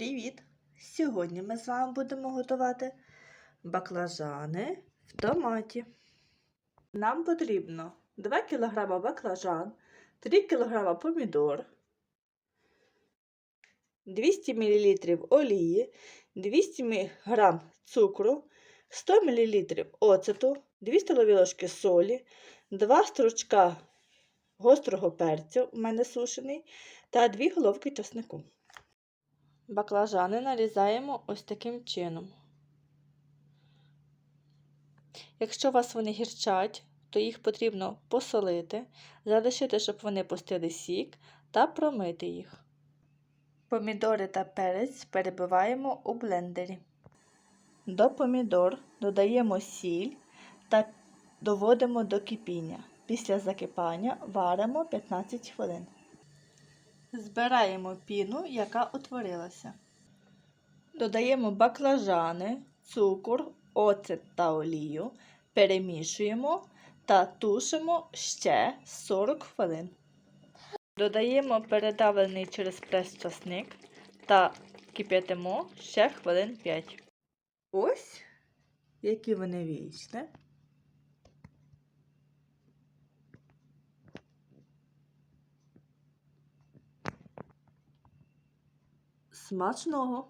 Привіт! Сьогодні ми з вами будемо готувати баклажани в томаті. Нам потрібно 2 кг баклажан, 3 кг помідор, 200 мл олії, 200 г цукру, 100 мл оцету, 2 столові ложки солі, 2 стручка гострого перцю, у мене сушений, та 2 головки часнику. Баклажани нарізаємо ось таким чином. Якщо у вас вони гірчать, то їх потрібно посолити, залишити, щоб вони пустили сік та промити їх. Помідори та перець перебиваємо у блендері. До помідор додаємо сіль та доводимо до кипіння. Після закипання варимо 15 хвилин. Збираємо піну, яка утворилася. Додаємо баклажани, цукор, оцет та олію, перемішуємо та тушимо ще 40 хвилин. Додаємо передавлений через прес часник та кип'ятимо ще хвилин 5. Ось які вони вічні. Смачного!